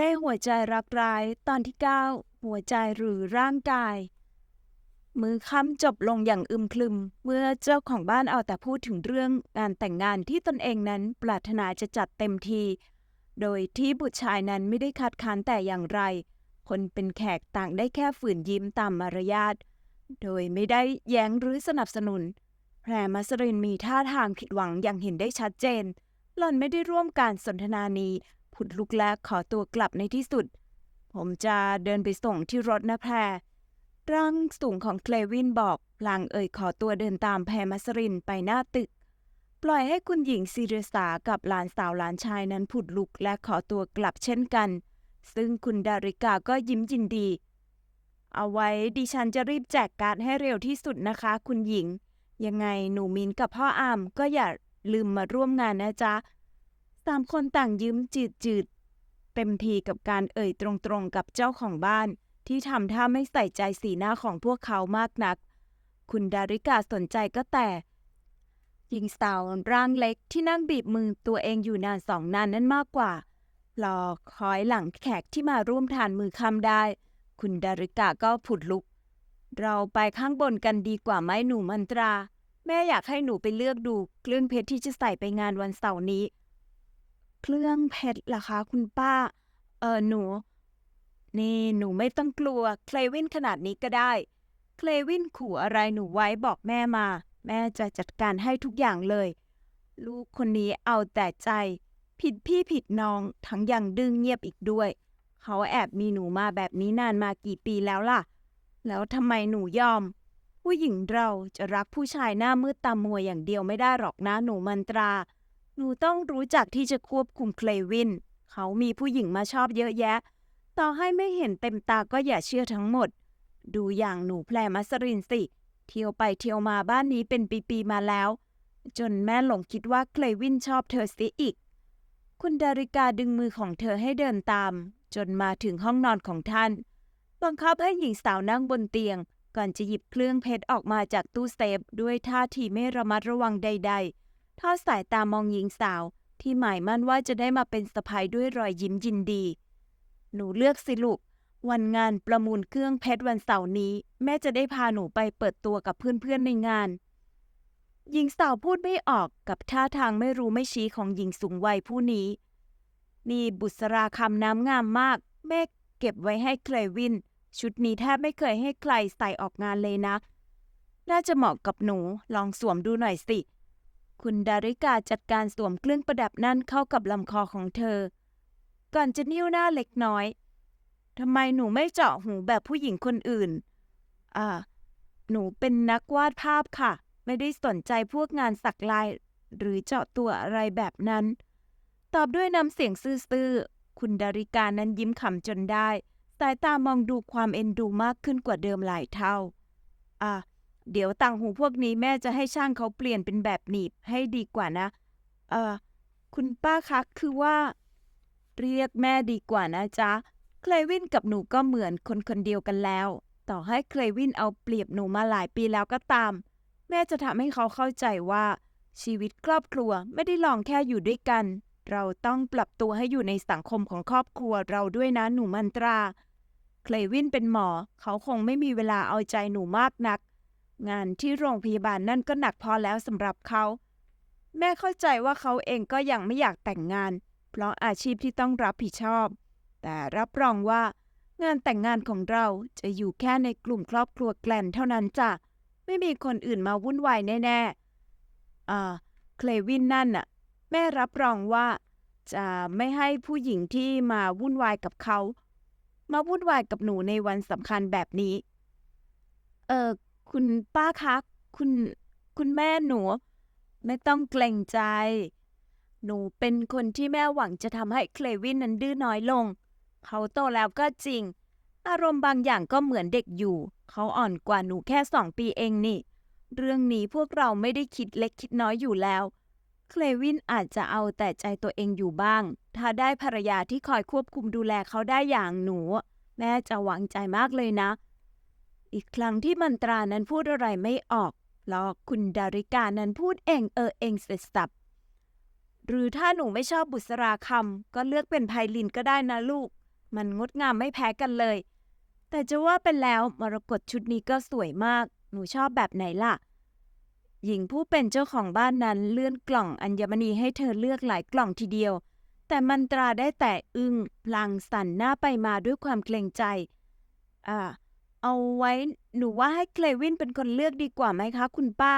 เล่หัวใจรักร้ายตอนที่ 9 หัวใจหรือร่างกาย มือค่ำจบลงอย่างอึมครึม เมื่อเจ้าของบ้านเอาแต่พูดถึงเรื่องงานแต่งงานที่ตนเองนั้นปรารถนาจะจัดเต็มที โดยที่บุตรชายนั้นไม่ได้คัดค้านแต่อย่างไร คนเป็นแขกต่างได้แค่ฝืนยิ้มตามมารยาท โดยไม่ได้แย้งหรือสนับสนุน แพรมัสรินมีท่าทางผิดหวังอย่างเห็นได้ชัดเจน หล่อนไม่ได้ร่วมการสนทนานี้ ผุดลุกและขอตัวกลับในที่สุด ผมจะเดินไปส่งที่รถนะแพรร่างสูงของเคลวินบอกพลางเอ่ยขอตัวเดินตามแพรมัสรินไปหน้าตึก ปล่อยให้คุณหญิงซีเรสากับหลานสาวหลานชายนั้นผุดลุกและขอตัวกลับเช่นกัน ซึ่งคุณดาริกาก็ยิ้มยินดี เอาไว้ดิฉันจะรีบแจกการ์ดให้เร็วที่สุดนะคะ คุณหญิง ยังไงหนูมินกับพ่ออามก็อย่าลืมมาร่วมงานนะจ๊ะ สามคนต่างยิ้มจืดๆ เต็มทีกับการเอ่ยตรงๆกับเจ้าของบ้าน ที่ทำท่าไม่ใส่ใจสีหน้าของพวกเขามากนัก คุณดาริกาสนใจก็แต่หญิงสาวร่างเล็กที่นั่งบีบมือตัวเองอยู่นานสองนานนั้นมากกว่า รอคอยหลังแขกที่มาร่วมทานมือคำได้ คุณดาริกาก็ผุดลุก เราไปข้างบนกันดีกว่าไหมหนูมันตรา แม่อยากให้หนูไปเลือกดูเครื่องเพชรที่จะใส่ไปงานวันเสาร์นี้ เครื่องเพชรล่ะคะ คุณป้า เออหนู นี่หนูไม่ต้องกลัว เคลวินขนาดนี้ก็ได้ เคลวินขู่อะไรหนูไว้บอกแม่มา แม่จะจัดการให้ทุกอย่างเลย ลูกคนนี้เอาแต่ใจ ผิดพี่ผิดน้องทั้งยังดึงเงียบอีกด้วย เขาแอบมีหนูมาแบบนี้นานมากี่ปีแล้วล่ะ แล้วทำไมหนูยอม ผู้หญิงเราจะรักผู้ชายหน้ามืดตามัวอย่างเดียวไม่ได้หรอกนะหนูมันตรา หนูต้องรู้จักที่จะควบคุมเคลวิน เขามีผู้หญิงมาชอบเยอะแยะ ต่อให้ไม่เห็นเต็มตาก็อย่าเชื่อทั้งหมด ดูอย่างหนูแพรมัสรินสิ เที่ยวไปเที่ยวมาบ้านนี้เป็นปีๆมาแล้ว จนแม่หลงคิดว่าเคลวินชอบเธอสียอีก คุณดาริกาดึงมือของเธอให้เดินตาม จนมาถึงห้องนอนของท่าน บังคับให้หญิงสาวนั่งบนเตียง ก่อนจะหยิบเครื่องเพชรออกมาจากตู้เซฟด้วยท่าทีไม่ระมัดระวังใด ๆ ทอดสายตามองหญิงสาวที่หมายมั่นว่าจะได้มาเป็นสะพายด้วยรอยยิ้มยินดี หนูเลือกสิลูก วันงานประมูลเครื่องเพชรวันเสาร์นี้ แม่จะได้พาหนูไปเปิดตัวกับเพื่อนๆในงาน หญิงสาวพูดไม่ออกกับท่าทางไม่รู้ไม่ชี้ของหญิงสูงวัยผู้นี้ นี่บุษราคำน้ำงามมาก แม่เก็บไว้ให้เคลวิน ชุดนี้แทบไม่เคยให้ใครใส่ออกงานเลยนะ น่าจะเหมาะกับหนู ลองสวมดูหน่อยสิ คุณดาริกาจัดการสวมเครื่องประดับนั่นเข้ากับลำคอของเธอ ก่อนจะนิ้วหน้าเล็กน้อยทำไมหนูไม่เจาะหูแบบผู้หญิงคนอื่น อ่า หนูเป็นนักวาดภาพค่ะ ไม่ได้สนใจพวกงานสักลาย หรือเจาะตัวอะไรแบบนั้น ตอบด้วยน้ำเสียงซื่อๆ คุณดาริกานั้นยิ้มขำจนได้ สายตามองดูความเอ็นดูมากขึ้นกว่าเดิมหลายเท่า อะ เดี๋ยวต่างหูพวกนี้แม่จะให้ช่างเขาเปลี่ยนเป็นแบบหนีบให้ดีกว่านะ เออคุณป้าคะคือว่า เรียกแม่ดีกว่านะจ๊ะ เคลวินกับหนูก็เหมือนคนคนเดียวกันแล้ว ต่อให้เคลวินเอาเปรียบหนูมาหลายปีแล้วก็ตาม แม่จะทำให้เขาเข้าใจว่า ชีวิตครอบครัวไม่ได้ลองแค่อยู่ด้วยกัน เราต้องปรับตัวให้อยู่ในสังคมของครอบครัวเราด้วยนะหนูมันตรา เคลวินเป็นหมอ เขาคงไม่มีเวลาเอาใจหนูมากนัก งานที่โรงพยาบาลนั่นก็หนักพอแล้วสำหรับเขา แม่เข้าใจว่าเขาเองก็ยังไม่อยากแต่งงาน เพราะอาชีพที่ต้องรับผิดชอบ แต่รับรองว่างานแต่งงานของเราจะอยู่แค่ในกลุ่มครอบครัวแกลนเท่านั้นจ้ะ ไม่มีคนอื่นมาวุ่นวายแน่ๆอ่าเคลวินนั่นน่ะ แม่รับรองว่า จะไม่ให้ผู้หญิงที่มาวุ่นวายกับเขา มาวุ่นวายกับหนูในวันสำคัญแบบนี้ เออ คุณป้าคะ คุณ คุณแม่หนู ไม่ต้องเกรงใจ หนูเป็นคนที่แม่หวังจะทำให้เคลวินนั้นดื้อน้อยลง เขาโตแล้วก็จริง อารมณ์บางอย่างก็เหมือนเด็กอยู่ เขาอ่อนกว่าหนูแค่สองปีเองนี่ เรื่องนี้พวกเราไม่ได้คิดเล็กคิดน้อยอยู่แล้ว เคลวินอาจจะเอาแต่ใจตัวเองอยู่บ้าง ถ้าได้ภรรยาที่คอยควบคุมดูแลเขาได้อย่างหนู แม่จะหวังใจมากเลยนะ อีกครั้งที่มันตรานั้นพูดอะไรไม่ออกเพราะคุณดาริกานั้นพูดเองเออเองเสร็จสับหรือถ้าหนูไม่ชอบบุษราคำก็เลือกเป็นไพลินก็ได้นะลูก มันงดงามไม่แพ้กันเลย แต่จะว่าเป็นแล้วมรกตชุดนี้ก็สวยมาก หนูชอบแบบไหนล่ะ หญิงผู้เป็นเจ้าของบ้านนั้นเลื่อนกล่องอัญมณีให้เธอเลือกหลายกล่องทีเดียว แต่มันตราได้แต่อึ้งพลางสั่นหน้าไปมาด้วยความเกรงใจ อ่า เอาไว้ หนูว่าให้เคลวินเป็นคนเลือกดีกว่าไหมคะ คุณป้า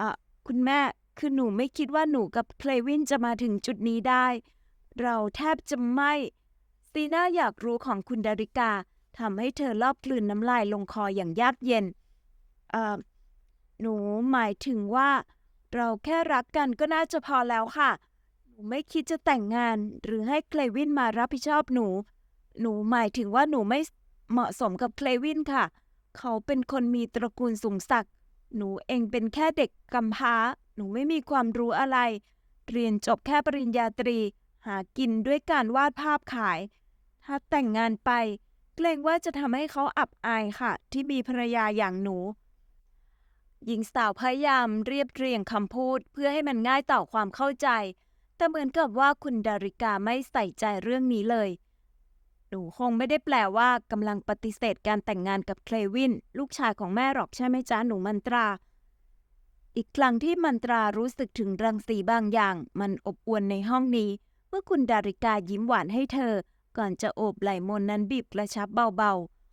อ่าคุณแม่ คือหนูไม่คิดว่าหนูกับเคลวินจะมาถึงจุดนี้ได้ เราแทบจะไม่ซีน่าอยากรู้ของคุณดาริกาทำให้เธอลอบกลืนน้ำลายลงคออย่างยากเย็น เอ่อ หนูหมายถึงว่า เราแค่รักกันก็น่าจะพอแล้วค่ะ หนูไม่คิดจะแต่งงานหรือให้เคลวินมารับผิดชอบหนู หนูหมายถึงว่าหนูไม่ เหมาะสมกับเคลวินค่ะ เขาเป็นคนมีตระกูลสูงศักดิ์หนูเองเป็นแค่เด็กกำพร้า หนูไม่มีความรู้อะไร เรียนจบแค่ปริญญาตรี หากินด้วยการวาดภาพขาย ถ้าแต่งงานไป เกรงว่าจะทำให้เขาอับอายค่ะ ที่มีภรรยาอย่างหนู หญิงสาวพยายามเรียบเรียงคำพูดเพื่อให้มันง่ายต่อความเข้าใจ แต่เหมือนกับว่าคุณดาริกาไม่ใส่ใจเรื่องนี้เลย หนูคงไม่ได้แปลว่ากำลังปฏิเสธการแต่งงานกับเคลวิน ลูกชายของแม่หรอกใช่ไหมจ๊ะหนูมันตรา อีกครั้งที่มันตรารู้สึกถึงรังสีบางอย่าง มันอบอวลในห้องนี้ เมื่อคุณดาริกายิ้มหวานให้เธอ ก่อนจะโอบไหล่มนนั้นบีบกระชับเบา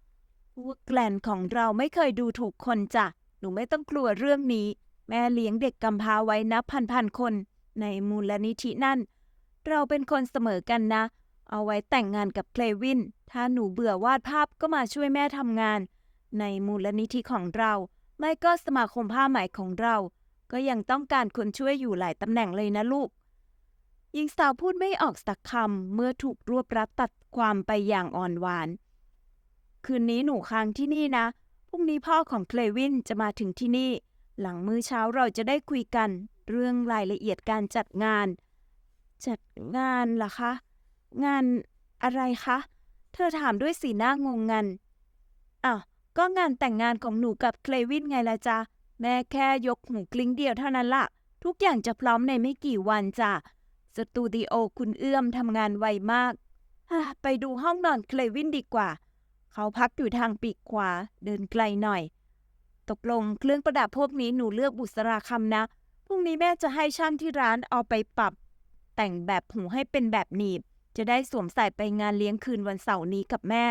ๆพวกแกลนของเราไม่เคยดูถูกคนจ้ะหนูไม่ต้องกลัวเรื่องนี้ แม่เลี้ยงเด็กกำพร้าไว้นับพันๆคน ในมูลนิธินั่น เราเป็นคนเสมอกันนะ เอาไว้แต่งงานกับเคลวิน ถ้าหนูเบื่อวาดภาพก็มาช่วยแม่ทำงาน ในมูลนิธิของเรา ไม่ก็สมาคมผ้าไหมของเรา ก็ยังต้องการคนช่วยอยู่หลายตำแหน่งเลยนะลูกหญิงสาวพูดไม่ออกสักคำเมื่อถูกรวบรัดตัดความไปอย่างอ่อนหวาน คืนนี้หนูค้างที่นี่นะ พรุ่งนี้พ่อของเคลวินจะมาถึงที่นี่ หลังมื้อเช้าเราจะได้คุยกัน เรื่องรายละเอียดการจัดงาน จัดงานเหรอคะ งานอะไรคะ เธอถามด้วยสีหน้างงงันอะก็งานแต่งงานของหนูกับเคลวินไงล่ะจ๊ะ แม่แค่ยกหูกลิ้งเดียวเท่านั้นละทุกอย่างจะพร้อมในไม่กี่วันจ้ะ สตูดิโอคุณเอื้อมทำงานไวมาก ไปดูห้องนอนเคลวินดีกว่า เขาพักอยู่ทางปีกขวา เดินไกลหน่อย ตกลงเครื่องประดับพวกนี้หนูเลือกบุษราคำนะ พรุ่งนี้แม่จะให้ช่างที่ร้านเอาไปปรับ แต่งแบบหูให้เป็นแบบหนีบ จะได้สวมใส่ไปงานเลี้ยงคืนวันเสาร์นี้กับแม่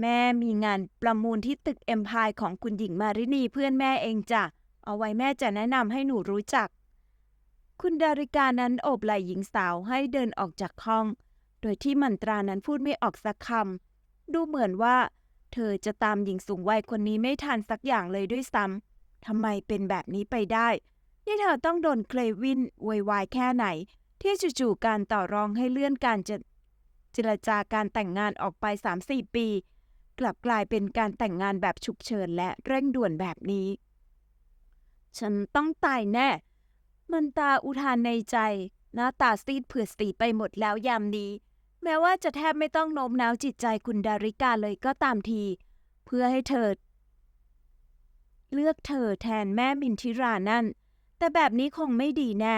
แม่มีงานประมูลที่ตึกเอ็มพายของคุณหญิงมารินีเพื่อนแม่เองจ้ะ เอาไว้แม่จะแนะนำให้หนูรู้จัก คุณดาริกานั้นโอบไหล่หญิงสาวให้เดินออกจากห้อง โดยที่มันตรานั้นพูดไม่ออกสักคำ ดูเหมือนว่า เธอจะตามหญิงสูงวัยคนนี้ไม่ทันสักอย่างเลยด้วยซ้ำทำไมเป็นแบบนี้ไปได้ นี่เธอต้องโดนเคลวินโวยวายแค่ไหน ที่จู่ๆการต่อรองให้เลื่อนการจะเจรจาการแต่งงานออกไป 3-4 ปี กลับกลายเป็นการแต่งงานแบบฉุกเฉินและเร่งด่วนแบบนี้ ฉันต้องตายแน่ มันตาอุทานในใจ หน้าตาซีดเผือดสีไปหมดแล้วยามนี้ แม้ว่าจะแทบไม่ต้องโน้มน้าวจิตใจคุณดาริกาเลยก็ตามที เพื่อให้เธอ เลือกเธอแทนแม่มินทิรานั่น แต่แบบนี้คงไม่ดีแน่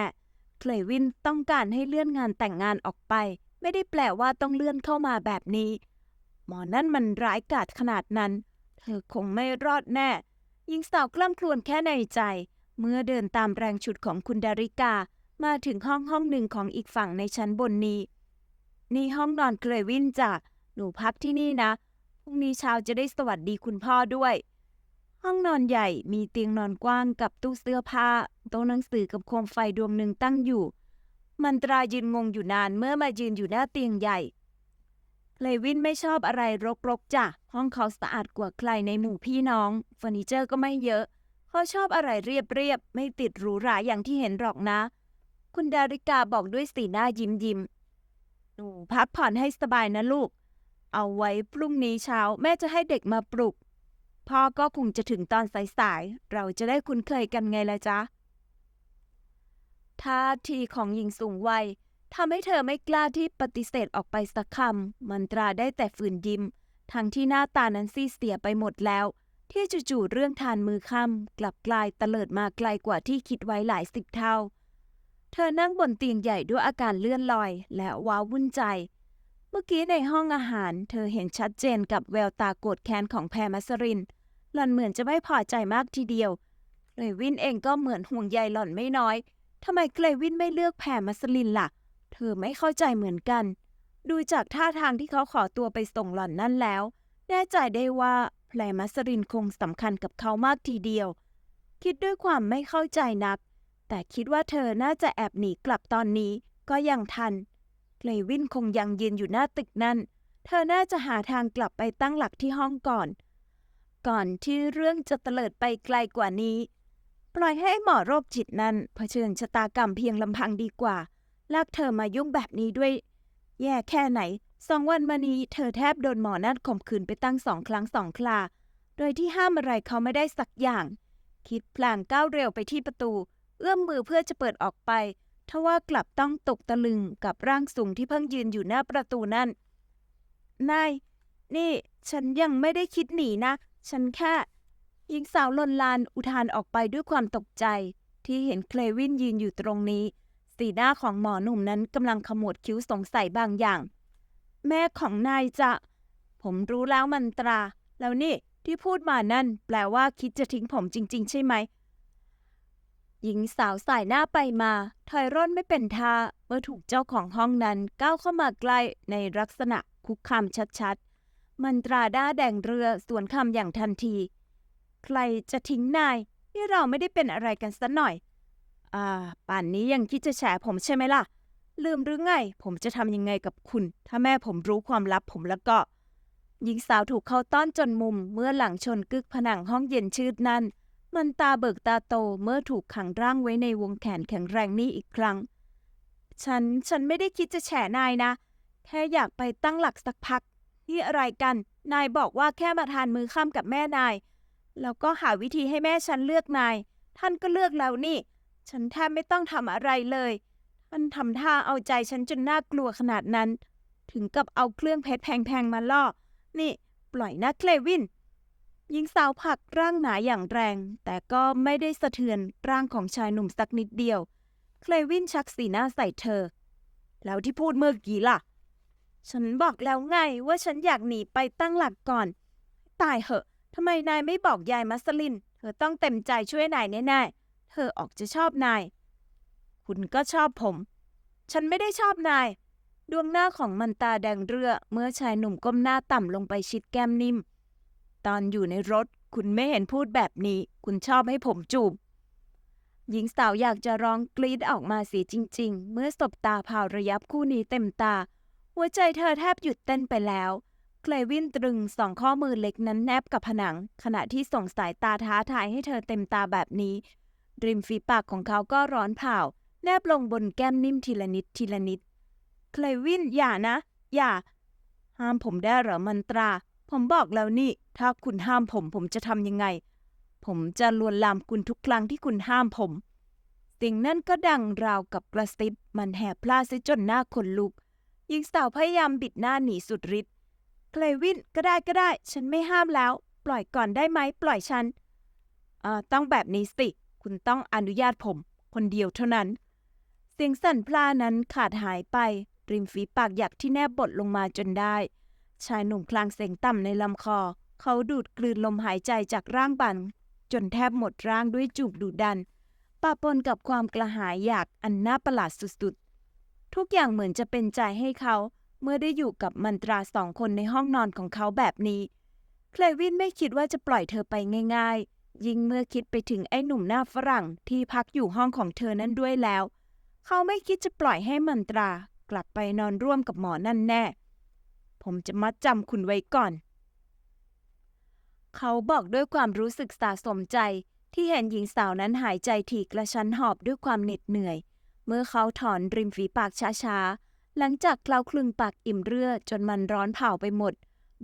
เคลวินต้องการให้เลื่อนงานแต่งงานออกไป ไม่ได้แปลว่าต้องเลื่อนเข้ามาแบบนี้ หมอนั่นมันร้ายกาจขนาดนั้น เธอคงไม่รอดแน่ หญิงสาวกล้ำครวญแค่ในใจ เมื่อเดินตามแรงฉุดของคุณดาริกา มาถึงห้องห้องหนึ่งของอีกฝั่งในชั้นบนนี้ นี่ห้องนอนเคลวินจ้ะหนูพักที่นี่นะ พรุ่งนี้เช้าจะได้สวัสดีคุณพ่อด้วย ห้องนอนใหญ่มีเตียงนอนกว้างกับตู้เสื้อผ้า โต๊ะหนังสือกับโคมไฟดวงหนึ่งตั้งอยู่ มันตรายืนงงอยู่นานเมื่อมายืนอยู่หน้าเตียงใหญ่ เลวินไม่ชอบอะไรรกๆจ้ะ ห้องเขาสะอาดกว่าใครในหมู่พี่น้องเฟอร์นิเจอร์ก็ไม่เยอะ เขาชอบอะไรเรียบๆไม่ติดหรูหราอย่างที่เห็นหรอกนะ คุณดาริกาบอกด้วยสีหน้ายิ้มยิ้มหนูพักผ่อนให้สบายนะลูก เอาไว้พรุ่งนี้เช้าแม่จะให้เด็กมาปลุก พ่อก็คงจะถึงตอนสายๆ เราจะได้คุ้นเคยกันไงล่ะจ๊ะท่าทีของหญิงสูงวัยทำให้เธอไม่กล้าที่ปฏิเสธออกไปสักคำมันตราได้แต่ฝืนยิ้ม ทั้งที่หน้าตานั้นซีเสียไปหมดแล้ว ที่จู่ๆเรื่องทานมือค่ำกลับกลายเตลิดมาไกลกว่าที่คิดไว้หลายสิบเท่า เธอนั่งบนเตียงใหญ่ด้วยอาการเลื่อนลอย และว้าวุ่นใจ เมื่อกี้ในห้องอาหาร เธอเห็นชัดเจนกับแววตาโกรธแค้นของแพรมัสริน หล่อนเหมือนจะไม่พอใจมากทีเดียว เกรวินเองก็เหมือนห่วงใยหล่อนไม่น้อย ทำไมเกรวินไม่เลือกแพรมัสลินล่ะ เธอไม่เข้าใจเหมือนกัน ดูจากท่าทางที่เขาขอตัวไปส่งหล่อนนั่นแล้ว แน่ใจได้ว่าแพรมัสรินคงสำคัญกับเขามากทีเดียว คิดด้วยความไม่เข้าใจนัก แต่คิดว่าเธอน่าจะแอบหนีกลับตอนนี้ก็ยังทัน เกรวินคงยังยืนอยู่หน้าตึกนั่นเธอน่าจะหาทางกลับไปตั้งหลักที่ห้องก่อน ก่อนที่เรื่องจะเตลิดไปไกลกว่านี้ ปล่อยให้หมอโรคจิตนั้นเผชิญชะตากรรมเพียงลำพังดีกว่า ลากเธอมายุ่งแบบนี้ด้วย แย่แค่ไหน สองวันมานี้เธอแทบโดนหมอนั่นข่มขืนไปตั้งสองครั้งสองครา โดยที่ห้ามอะไรเขาไม่ได้สักอย่าง คิดพลางก้าวเร็วไปที่ประตู เอื้อมมือเพื่อจะเปิดออกไป ทว่ากลับต้องตกตะลึงกับร่างสูงที่เพิ่งยืนอยู่หน้าประตูนั่น นาย นี่ ฉันยังไม่ได้คิดหนีนะ ฉันแค่หญิงสาวลนลานอุทานออกไปด้วยความตกใจ ที่เห็นเคลวินยืนอยู่ตรงนี้ สีหน้าของหมอหนุ่มนั้นกำลังขมวดคิ้วสงสัยบางอย่าง แม่ของนายจะ ผมรู้แล้วมันตรา แล้วนี่ที่พูดมานั่น แปลว่าคิดจะทิ้งผมจริง ๆ ใช่ไหม หญิงสาวสายหน้าไปมา ถอยร่นไม่เป็นท่า เมื่อถูกเจ้าของห้องนั้นก้าวเข้ามาใกล้ในลักษณะคุกคามชัดๆ มันตราด้าแดงเรือสวนคำอย่างทันที ใครจะทิ้งนายนี่เราไม่ได้เป็นอะไรกันสัหน่อย อ่า ป่านนี้ยังคิดจะแฉผมใช่ไหมล่ะ ลืมหรือไง ผมจะทำยังไงกับคุณ ถ้าแม่ผมรู้ความลับผมแล้วก็ หญิงสาวถูกเขาต้อนจนมุมเมื่อหลังชนกึกผนังห้องเย็นชืดนั้น มันตาเบิกตาโตเมื่อถูกขังร่างไว้ในวงแขนแข็งแรงนี้อีกครั้ง ฉันฉันไม่ได้คิดจะแฉนายนะ แค่อยากไปตั้งหลักสักพัก นี่อะไรกัน นายบอกว่าแค่มาทานมือค่ำกับแม่นาย แล้วก็หาวิธีให้แม่ฉันเลือกนาย ท่านก็เลือกแล้วนี่ ฉันแทบไม่ต้องทำอะไรเลย ท่านทำท่าเอาใจฉันจนน่ากลัวขนาดนั้น ถึงกับเอาเครื่องเพชรแพงๆมาล่อ นี่ ปล่อยนะเคลวิน หญิงสาวผลักร่างหนาอย่างแรง แต่ก็ไม่ได้สะเทือนร่างของชายหนุ่มสักนิดเดียว เคลวินชักสีหน้าใส่เธอ แล้วที่พูดเมื่อกี้ล่ะ ฉันบอกแล้วไงว่าฉันอยากหนีไปตั้งหลักก่อน ตายเหอะทำไมนายไม่บอกยายมัสลิน เธอต้องเต็มใจช่วยนายแน่ๆ เธอออกจะชอบนาย คุณก็ชอบผม ฉันไม่ได้ชอบนาย ดวงหน้าของมันตาแดงเรือเมื่อชายหนุ่มก้มหน้าต่ำลงไปชิดแก้มนิ่ม ตอนอยู่ในรถ คุณไม่เห็นพูดแบบนี้ คุณชอบให้ผมจูบ หญิงสาวอยากจะร้องกรีดออกมาเสียจริง ๆ เมื่อสบตาพาวระยับคู่นี้เต็มตา หัวใจเธอแทบหยุดเต้นไปแล้วเคลวินตรึงสองข้อมือเล็กนั้นแนบกับผนัง ขณะที่ส่งสายตาท้าทายให้เธอเต็มตาแบบนี้ ริมฝีปากของเขาก็ร้อนเผาแนบลงบนแก้มนิ่มทีละนิดทีละนิด เคลวินอย่านะ อย่า ห้ามผมได้เหรอมันตรา ผมบอกแล้วนี่ ถ้าคุณห้ามผม ผมจะทำยังไง ผมจะลวนลามคุณทุกครั้งที่คุณห้ามผมเสียงนั่นก็ดังราวกับกระซิบมันแหบพลาดซิจนหน้าขนลุกหญิงสาวพยายามบิดหน้าหนีสุดฤทธิ์เคลวินก็ได้ก็ได้ ฉันไม่ห้ามแล้ว ปล่อยก่อนได้ไหมปล่อยฉันอ่าต้องแบบนี้สิ คุณต้องอนุญาตผม คนเดียวเท่านั้น เสียงสั่นพลานั้นขาดหายไป ริมฝีปากหยักที่แนบบดลงมาจนได้ ชายหนุ่มคลางเสียงต่ำในลำคอ เขาดูดกลืนลมหายใจจากร่างบัน จนแทบหมดร่างด้วยจูบดุดันปะปนกับความกระหายอยากอันน่าประหลาดสุดๆ ทุกอย่างเหมือนจะเป็นใจให้เขา เมื่อได้อยู่กับมันตราสองคนในห้องนอนของเขาแบบนี้เคลวินไม่คิดว่าจะปล่อยเธอไปง่าย ๆ ยิ่งเมื่อคิดไปถึงไอ้หนุ่มหน้าฝรั่งที่พักอยู่ห้องของเธอนั้นด้วยแล้ว เขาไม่คิดจะปล่อยให้มันตรากลับไปนอนร่วมกับหมอนั่นแน่ ผมจะมัดจำคุณไว้ก่อน เขาบอกด้วยความรู้สึกสะสมใจที่เห็นหญิงสาวนั้นหายใจถี่กระชั้นหอบด้วยความเหน็ดเหนื่อย เมื่อเขาถอนริมฝีปากช้าๆ หลังจากเคล้าคลึงปากอิ่มเรือจนมันร้อนเผาไปหมด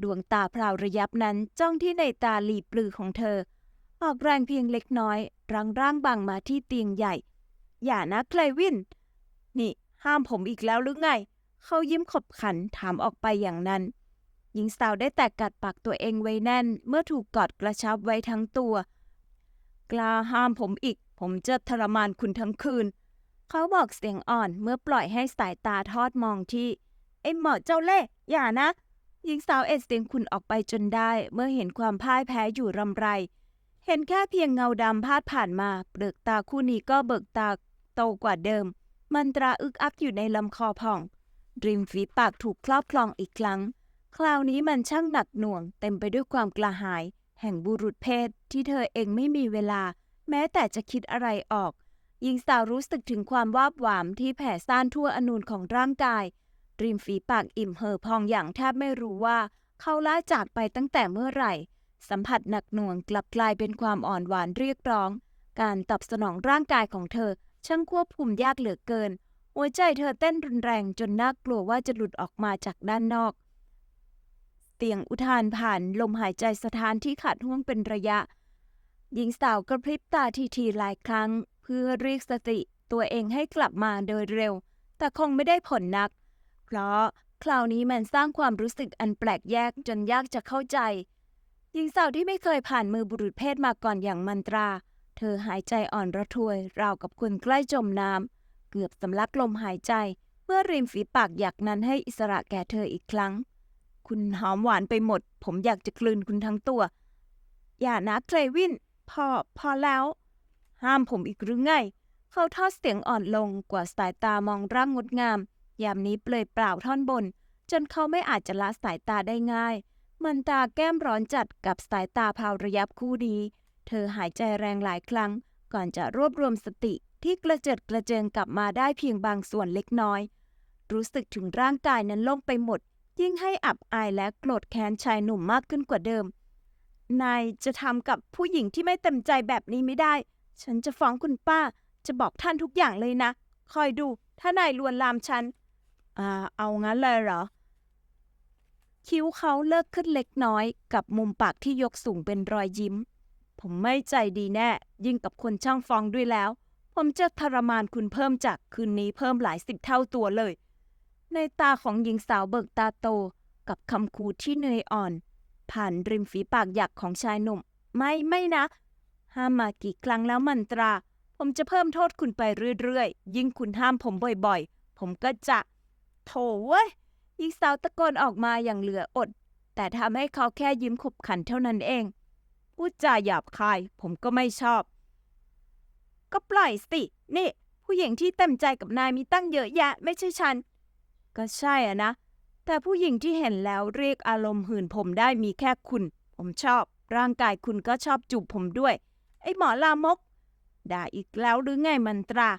ดวงตาพราวระยับนั้นจ้องที่ในตาหลีปลือของเธอ ออกแรงเพียงเล็กน้อย รังร่างบางมาที่เตียงใหญ่ อย่านะเคลวิน นี่ ห้ามผมอีกแล้วหรือไง เขายิ้มขบขันถามออกไปอย่างนั้น หญิงสาวได้แต่กัดปากตัวเองไว้แน่น เมื่อถูกกอดกระชับไว้ทั้งตัว กล้าห้ามผมอีก ผมจะทรมานคุณทั้งคืน เขาบอกเสียงอ่อนเมื่อปล่อยให้สายตาทอดมองที่เออ้หมอเจ้าเล่ห์อย่านะ หญิงสาวเอ็ดเสียงขุนออกไปจนได้ เมื่อเห็นความพ่ายแพ้อยู่รำไร เห็นแค่เพียงเงาดำพาดผ่านมา เปลือกตาคู่นี้ก็เบิกตาโตกว่าเดิม มันตราอึกอักอยู่ในลำคอผ่อง ริมฝีปากถูกครอบคลองอีกครั้ง คราวนี้มันช่างหนักหน่วง เต็มไปด้วยความกระหาย แห่งบุรุษเพศที่เธอเองไม่มีเวลา แม้แต่จะคิดอะไรออกหญิงสาวรู้สึกถึงความวาบหวามที่แผ่ซ่านทั่วอนูนของร่างกาย ริมฝีปากอิ่มเห่อพองอย่างแทบไม่รู้ว่า เขาล่าจากไปตั้งแต่เมื่อไหร่ สัมผัสหนักหน่วงกลับกลายเป็นความอ่อนหวานเรียกร้อง การตอบสนองร่างกายของเธอช่างควบคุมยากเหลือเกิน หัวใจเธอเต้นรุนแรงจนน่ากลัวว่าจะหลุดออกมาจากด้านนอกเสียงอุทานผ่านลมหายใจสะท้านที่ขาดห่วงเป็นระยะ หญิงสาวกระพริบตาทีๆหลายครั้ง เพื่อเรียกสติตัวเองให้กลับมาโดยเร็ว แต่คงไม่ได้ผลนัก เพราะคราวนี้มันสร้างความรู้สึกอันแปลกแยกจนยากจะเข้าใจ หญิงสาวที่ไม่เคยผ่านมือบุรุษเพศมาก่อนอย่างมันตรา เธอหายใจอ่อนระทวย ราวกับคนใกล้จมน้ำ กือบสำลักลมหายใจ เมื่อริมฝีปากอยากนั้นให้อิสระแก่เธออีกครั้ง คุณหอมหวานไปหมด ผมอยากจะกลืนคุณทั้งตัว อย่านะเคลวิน พอ พอแล้ว ห้ามผมอีกหรือไง เขาทอดเสียงอ่อนลงกว่าสายตามองร่างงดงาม ยามนี้เปลยเปล่าท่อนบน จนเขาไม่อาจจะละสายตาได้ง่าย มันตาแก้มร้อนจัดกับสายตาพาวระยับคู่นี้เธอหายใจแรงหลายครั้งก่อนจะรวบรวมสติ ที่กระเจิดกระเจิงกลับมาได้เพียงบางส่วนเล็กน้อย รู้สึกถึงร่างกายนั้นล่งไปหมด ยิ่งให้อับอายและโกรธแค้นชายหนุ่มมากขึ้นกว่าเดิม นายจะทำกับผู้หญิงที่ไม่เต็มใจแบบนี้ไม่ได้ ฉันจะฟ้องคุณป้า จะบอกท่านทุกอย่างเลยนะ คอยดู ถ้านายลวนลามฉัน อ่า เอางั้นเลยเหรอ คิ้วเขาเลิกขึ้นเล็กน้อย กับมุมปากที่ยกสูงเป็นรอยยิ้ม ผมไม่ใจดีแน่ ยิ่งกับคนช่างฟ้องด้วยแล้ว ผมจะทรมานคุณเพิ่มจากคืนนี้เพิ่มหลายสิบเท่าตัวเลย ในตาของหญิงสาวเบิกตาโตกับคำคูที่เนยอ่อน ผ่านริมฝีปากหยักของชายหนุ่ม ไม่ไม่นะ ห้ามมากี่ครั้งแล้วมันตรา ผมจะเพิ่มโทษคุณไปเรื่อยๆ ยิ่งคุณห้ามผมบ่อยๆ ผมก็จะ โถเว้ยหญิงสาวตะโกนออกมาอย่างเหลืออด แต่ทำให้เขาแค่ยิ้มขบขันเท่านั้นเองพูดจาหยาบคาย ผมก็ไม่ชอบ ก็ปล่อยสิ นี่ ผู้หญิงที่เต็มใจกับนายมีตั้งเยอะแยะ ไม่ใช่ฉัน ก็ใช่อะนะ แต่ผู้หญิงที่เห็นแล้วเรียกอารมณ์หื่นผมได้มีแค่คุณ ผมชอบ ร่างกายคุณก็ชอบจูบผมด้วย ไอ้หมอลามก ด่าอีกแล้วหรือไงมันตรา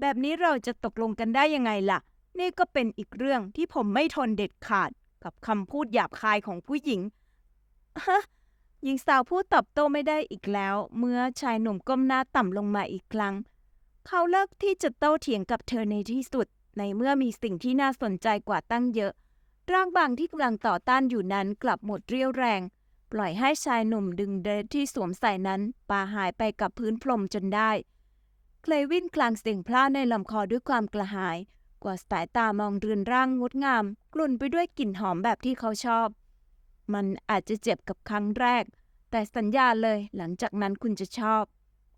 แบบนี้เราจะตกลงกันได้ยังไงล่ะ นี่ก็เป็นอีกเรื่องที่ผมไม่ทนเด็ดขาดกับคำพูดหยาบคายของผู้หญิงฮะ หญิงสาวพูดตอบโต้ไม่ได้อีกแล้ว เมื่อชายหนุ่มก้มหน้าต่ำลงมาอีกครั้ง เขาเลิกที่จะโต้เถียงกับเธอในที่สุด ในเมื่อมีสิ่งที่น่าสนใจกว่าตั้งเยอะ ร่างบางที่กำลังต่อต้านอยู่นั้นกลับหมดเรี่ยวแรง ปล่อยให้ชายหนุ่มดึงเดรสที่สวมใส่นั้นปาหายไปกับพื้นพรมจนได้ เคลวินกลางเสียงพล่าในลำคอด้วยความกระหาย กว่าสายตามองเรือนร่างงดงาม กลุ่นไปด้วยกลิ่นหอมแบบที่เขาชอบ มันอาจจะเจ็บกับครั้งแรก แต่สัญญาเลยหลังจากนั้นคุณจะชอบ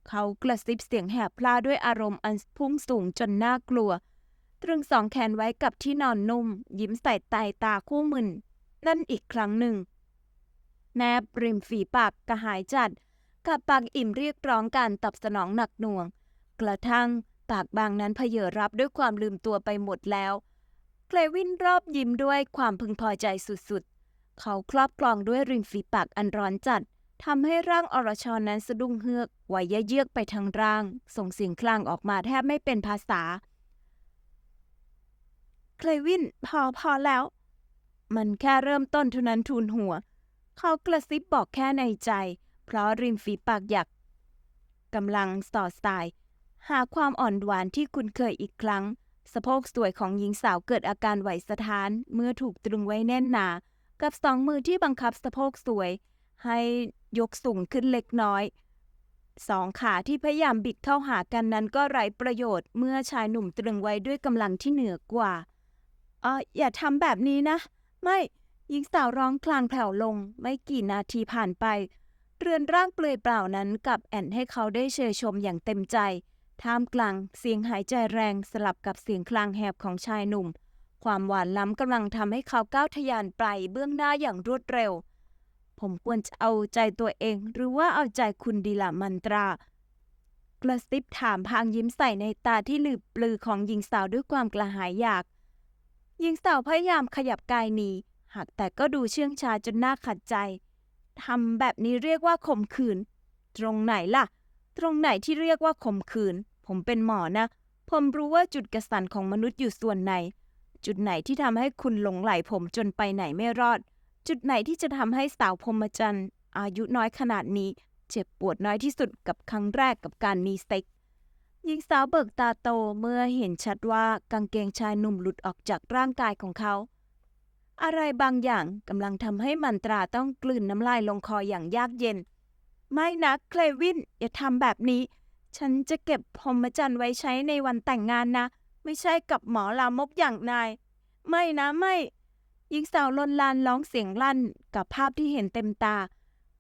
เขากระซิบเสียงแหบพล่าด้วยอารมณ์อันพุ่งสูงจนน่ากลัว ตรึงสองแขนไว้กับที่นอนนุ่ม ยิ้มใส่ไตตาคู่มึน นั่นอีกครั้งหนึ่ง แนบริมฝีปากกระหายจัดกับปากอิ่มเรียกร้องการตอบสนองหนักหน่วง กระทั่งปากบางนั้นเพเยอรับด้วยความลืมตัวไปหมดแล้ว เคลวินรอบยิ้มด้วยความพึงพอใจสุดๆ เขาครอบกลองด้วยริมฝีปากอันร้อนจัดทำให้ร่างอรชรนั้นสะดุ้งเฮือกไหวเยือกไปทั้งร่าง ส่งเสียงคลางออกมาแทบไม่เป็นภาษา เคลวิน พอพอแล้ว มันแค่เริ่มต้นเท่านั้นทูลหัว เขากระซิบบอกแค่ในใจ เพราะริมฝีปากหยักกำลังสอดสาย หาความอ่อนหวานที่คุ้นเคยอีกครั้ง สะโพกสวยของหญิงสาวเกิดอาการไหวสะท้าน เมื่อถูกตรึงไว้แน่นหนา กับสองมือที่บังคับสะโพกสวย ให้ยกสูงขึ้นเล็กน้อย สองขาที่พยายามบิดเข้าหากันนั้นก็ไร้ประโยชน์เมื่อชายหนุ่มตรึงไว้ด้วยกำลังที่เหนือกว่าเอออย่าทำแบบนี้นะ ไม่หญิงสาวร้องคลางแผ่วลง ไม่กี่นาทีผ่านไป เรือนร่างเปลือยเปล่านั้นกับแอนให้เขาได้เชยชมอย่างเต็มใจ ท่ามกลางเสียงหายใจแรงสลับกับเสียงคลางแหบของชายหนุ่ม ความหวานล้ำกำลังทำให้เขาก้าวทะยานไปเบื้องหน้าอย่างรวดเร็ว ผมควรจะเอาใจตัวเอง หรือว่าเอาใจคุณดีละมันตรากระซิบถามพางยิ้มใส่ในตาที่หลืบปลือของหญิงสาวด้วยความกระหายอยาก หญิงสาวพยายามขยับกายหนีหากแต่ก็ดูเชื่องช้าจนน่าขัดใจทำแบบนี้เรียกว่าข่มขืน ตรงไหนล่ะ ตรงไหนที่เรียกว่าข่มขืน ผมเป็นหมอนะ ผมรู้ว่าจุดกระสันของมนุษย์อยู่ส่วนไหน จุดไหนที่ทำให้คุณหลงไหลผมจนไปไหนไม่รอด จุดไหนที่จะทำให้สาวพรหมจรรย์อายุน้อยขนาดนี้ เจ็บปวดน้อยที่สุดกับครั้งแรกกับการมีเซ็กหญิงสาวเบิกตาโตเมื่อเห็นชัดว่ากางเกงชายหนุ่มหลุดออกจากร่างกายของเขา อะไรบางอย่างกำลังทำให้มันตราต้องกลืนน้ำลายลงคออย่างยากเย็น ไม่นะเคลวินอย่าทำแบบนี้ ฉันจะเก็บพรมจรรย์ไว้ใช้ในวันแต่งงานนะ ไม่ใช่กับหมอลามกอย่างนาย ไม่นะไม่หญิงสาวลนลานร้องเสียงลั่นกับภาพที่เห็นเต็มตา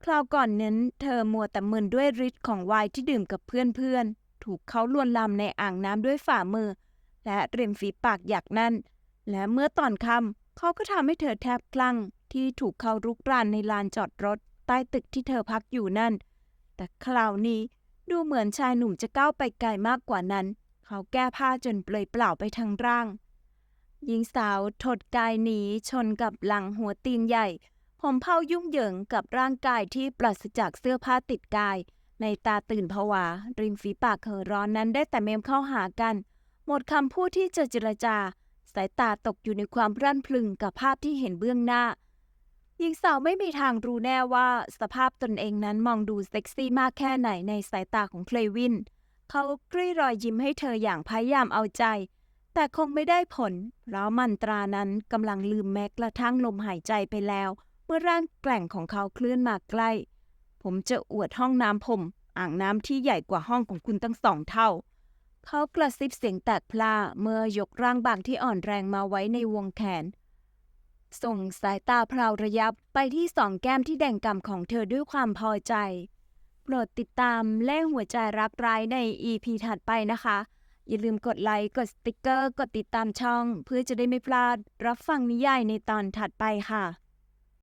คราวก่อนนั้นเธอมัวแต่มึนด้วยฤทธิ์ของไวน์ที่ดื่มกับเพื่อนๆ ถูกเขาลวนลามในอ่างน้ำด้วยฝ่ามือ และริมฝีปากอยากนั่น และเมื่อตอนค่ำเขาก็ทำให้เธอแทบคลั่งที่ถูกเขารุกรานในลานจอดรถ ใต้ตึกที่เธอพักอยู่นั่น แต่คราวนี้ดูเหมือนชายหนุ่มจะก้าวไปไกลมากกว่านั้น เขาแก้ผ้าจนเปลอยเปล่าไปทั้งร่าง หญิงสาวถดกายหนีชนกับหลังหัวตีนใหญ่ผมเผายุ่งเหยิงกับร่างกายที่ปราศจากเสื้อผ้าติดกาย ในตาตื่นผวา ริมฝีปากเหอร้อนนั้นได้แต่เมมเข้าหากัน หมดคำพูดที่จะเจรจา สายตาตกอยู่ในความรั่นพลึงกับภาพที่เห็นเบื้องหน้าหญิงสาวไม่มีทางรู้แน่ว่าสภาพตนเองนั้นมองดูเซ็กซี่มากแค่ไหนในสายตาของเคลวิน เขากรีดรอยยิ้มให้เธออย่างพยายามเอาใจ แต่คงไม่ได้ผล เพราะมันตรานั้นกำลังลืมแม้กระทั่งลมหายใจไปแล้ว เมื่อร่างแกร่งของเขาเคลื่อนมาใกล้ ผมจะอวดห้องน้ำผม อ่างน้ำที่ใหญ่กว่าห้องของคุณตั้งสองเท่า เขากระซิบเสียงแตกพลาเมื่อยกร่างบางที่อ่อนแรงมาไว้ในวงแขน ส่งสายตาพราวระยับไปที่สองแก้มที่แดงกำของเธอด้วยความพอใจ ปรดติดตามและหัวใจรักร้ายใน EP ถัดไปนะคะ อย่าลืมกดไลค์ กดสติกเกอร์ กดติดตามช่อง เพื่อจะได้ไม่พลาดรับฟังนิยายในตอนถัดไปค่ะ